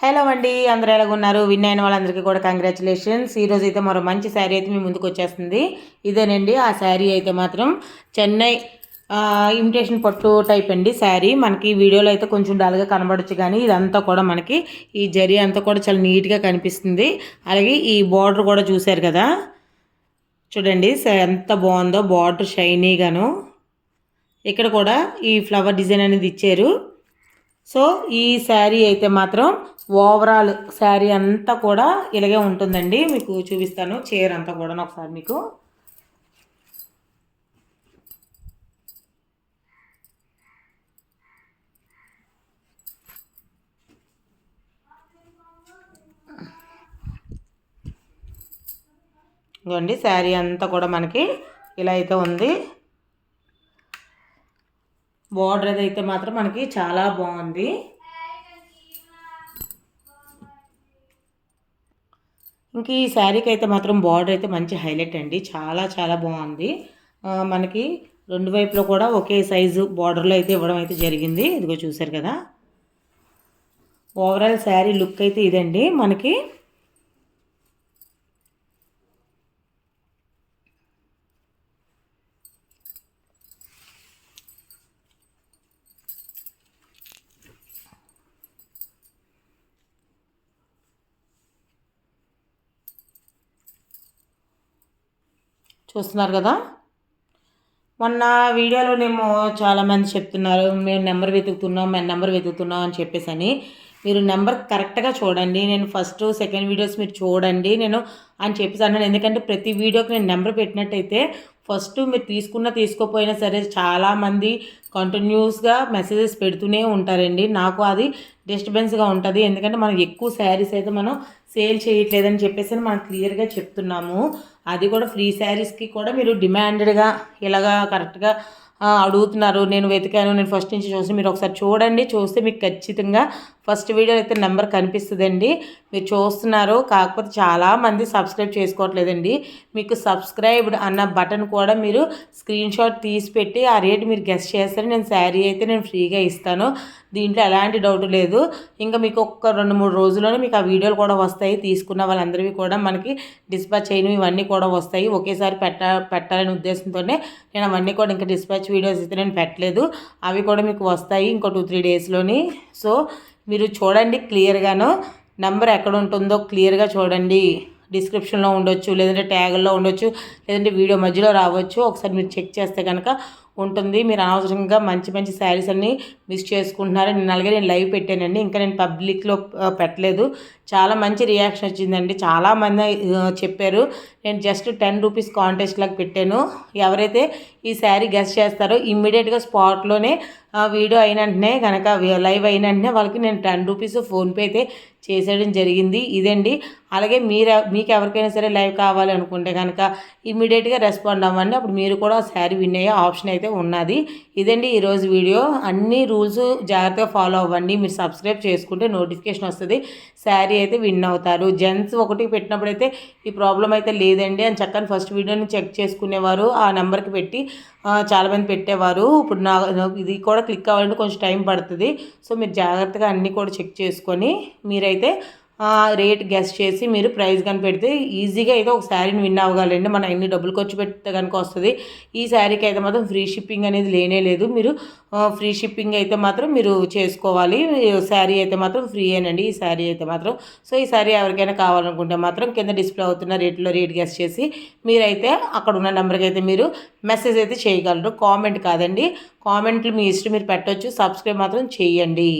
Hello అండి అందరూ ఎలాగ ఉన్నారు? విన్ అయిన వాళ్ళందరికీ కూడా కంగ్రాచులేషన్స్ ఈరోజు అయితే మరో మంచి శారీ అయితే మీ ముందుకు వచ్చేస్తుంది. ఇదేనండి ఆ శారీ అయితే మాత్రం చెన్నై ఇమిటేషన్ పట్టు టైప్ అండి శారీ. మనకి వీడియోలో అయితే కొంచెం డల్గా కనబడచ్చు కానీ ఇదంతా కూడా మనకి ఈ జరీ అంతా కూడా చాలా నీట్గా కనిపిస్తుంది. అలాగే ఈ బార్డర్ కూడా చూశారు కదా? చూడండి ఎంత బాగుందో బార్డర్ షైనీగాను ఇక్కడ కూడా ఈ ఫ్లవర్ డిజైన్ అనేది ఇచ్చారు. సో ఈ శారీ అయితే మాత్రం ఓవరాల్ శారీ అంతా కూడా ఇలాగే ఉంటుందండి. మీకు చూపిస్తాను చీర అంతా కూడా ఒకసారి మీకు. ఇదిగోండి శారీ అంతా కూడా మనకి ఇలా అయితే ఉంది. బార్డర్ అయితే మాత్రం మనకి చాలా బాగుంది. ఇంక ఈ శారీకి అయితే మాత్రం బార్డర్ అయితే మంచి హైలైట్ అండి. చాలా చాలా బాగుంది. మనకి రెండు వైపులో కూడా ఒకే సైజు బార్డర్లో అయితే ఇవ్వడం అయితే జరిగింది. ఇదిగో చూసారు కదా. ఓవరాల్ శారీ లుక్ అయితే ఇదండి. మనకి చూస్తున్నారు కదా? మొన్న వీడియోలోనేమో చాలామంది చెప్తున్నారు మేము నెంబర్ వెతుకుతున్నాం మేము నెంబర్ వెతుకుతున్నాం అని చెప్పేసి అని మీరు నెంబర్ కరెక్ట్గా చూడండి నేను ఫస్ట్ సెకండ్ వీడియోస్ మీరు చూడండి నేను అని చెప్పేసి అన్నాను. ఎందుకంటే ప్రతి వీడియోకి నేను నెంబర్ పెట్టినట్టయితే ఫస్ట్ మీరు తీసుకున్నా తీసుకోపోయినా సరే చాలామంది కంటిన్యూస్గా మెసేజెస్ పెడుతూనే ఉంటారండి. నాకు అది డిస్టర్బెన్స్గా ఉంటుంది. ఎందుకంటే మనం ఎక్కువ శారీస్ అయితే మనం సేల్ చేయట్లేదని చెప్పేసి మనం క్లియర్గా చెప్తున్నాము. అది కూడా ఫ్రీ శారీస్కి కూడా మీరు డిమాండెడ్గా ఇలాగా కరెక్ట్గా అడుగుతున్నారు. నేను వెతికాను నేను ఫస్ట్ నుంచి చూసి మీరు ఒకసారి చూడండి. చూస్తే మీకు ఖచ్చితంగా ఫస్ట్ వీడియో అయితే నెంబర్ కనిపిస్తుందండి. మీరు చూస్తున్నారు. కాకపోతే చాలామంది సబ్స్క్రైబ్ చేసుకోవట్లేదండి. మీకు సబ్స్క్రైబ్డ్ అన్న బటన్ కూడా మీరు స్క్రీన్ షాట్ తీసి పెట్టి ఆ రేట్ మీరు గెస్ట్ చేస్తారు నేను శారీ అయితే నేను ఫ్రీగా ఇస్తాను. దీంట్లో ఎలాంటి డౌట్ లేదు. ఇంకా మీకు ఒక్క రెండు మూడు రోజుల్లోనే మీకు ఆ వీడియోలు కూడా వస్తాయి. తీసుకున్న వాళ్ళందరివి కూడా మనకి డిస్పాచ్ చేయను ఇవన్నీ కూడా వస్తాయి. ఒకేసారి పెట్ట పెట్టాలనే ఉద్దేశంతోనే నేను అవన్నీ కూడా ఇంకా డిస్పాచ్ వీడియోస్ అయితే నేను పెట్టలేదు. అవి కూడా మీకు వస్తాయి ఇంకో టూ త్రీ డేస్లోని సో మీరు చూడండి క్లియర్గాను. నెంబర్ ఎక్కడ ఉంటుందో క్లియర్గా చూడండి. డిస్క్రిప్షన్లో ఉండొచ్చు లేదంటే ట్యాగుల్లో ఉండొచ్చు లేదంటే వీడియో మధ్యలో రావచ్చు. ఒకసారి మీరు చెక్ చేస్తే కనుక ఉంటుంది. మీరు అనవసరంగా మంచి మంచి శారీస్ అన్నీ మిస్ చేసుకుంటున్నారు. నేను అలాగే నేను లైవ్ పెట్టానండి. ఇంకా నేను పబ్లిక్లో పెట్టలేదు. చాలా మంచి రియాక్షన్ వచ్చిందండి. చాలామంది చెప్పారు. నేను జస్ట్ టెన్ రూపీస్ కాంటెస్ట్ లాగా పెట్టాను. ఎవరైతే ఈ శారీ గెస్ట్ చేస్తారో ఇమ్మీడియట్గా స్పాట్లోనే వీడియో అయిన వెంటనే కనుక లైవ్ అయిన వెంటనే వాళ్ళకి నేను టెన్ రూపీస్ ఫోన్పే అయితే చేసేయడం జరిగింది. ఇదండి. అలాగే మీరు మీకు ఎవరికైనా సరే లైవ్ కావాలి అనుకుంటే కనుక ఇమ్మీడియట్గా రెస్పాండ్ అవ్వండి. అప్పుడు మీరు కూడా శారీ విన్ అయ్యే ఆప్షన్ అయితే ఉన్నది. ఇదండి ఈరోజు వీడియో. అన్ని రూల్స్ జాగ్రత్తగా ఫాలో అవ్వండి. మీరు సబ్స్క్రైబ్ చేసుకుంటే నోటిఫికేషన్ వస్తుంది. శారీ అయితే విన్ అవుతారు. జెంట్స్ ఒకటి పెట్టినప్పుడు అయితే ఈ ప్రాబ్లం అయితే లేదండి అని చక్కని ఫస్ట్ వీడియోని చెక్ చేసుకునేవారు. ఆ నెంబర్కి పెట్టి చాలామంది పెట్టేవారు. ఇప్పుడు నా ఇది కూడా క్లిక్ అవ్వాలంటే కొంచెం టైం పడుతుంది. సో మీరు జాగ్రత్తగా అన్నీ కూడా చెక్ చేసుకొని మీరైతే రేట్ గెస్ట్ చేసి మీరు ప్రైస్ కానీ పెడితే ఈజీగా అయితే ఒక శారీని విన్ అవ్వగలండి. మనం ఎన్ని డబ్బులు ఖర్చు పెడితే కనుక వస్తుంది. ఈ శారీకి అయితే మాత్రం ఫ్రీ షిప్పింగ్ అనేది లేనే లేదు. మీరు ఫ్రీ షిప్పింగ్ అయితే మాత్రం మీరు చేసుకోవాలి. శారీ అయితే మాత్రం ఫ్రీ ఏనండి. ఈ శారీ అయితే మాత్రం సో ఈ శారీ ఎవరికైనా కావాలనుకుంటే మాత్రం కింద డిస్ప్లే అవుతున్న రేట్లో రేట్ గెస్ట్ చేసి మీరైతే అక్కడ ఉన్న నెంబర్కి అయితే మీరు మెసేజ్ అయితే చేయగలరు. కామెంట్ కాదండి. కామెంట్లు మీ ఇష్టం మీరు పెట్టవచ్చు సబ్స్క్రైబ్ మాత్రం చేయండి.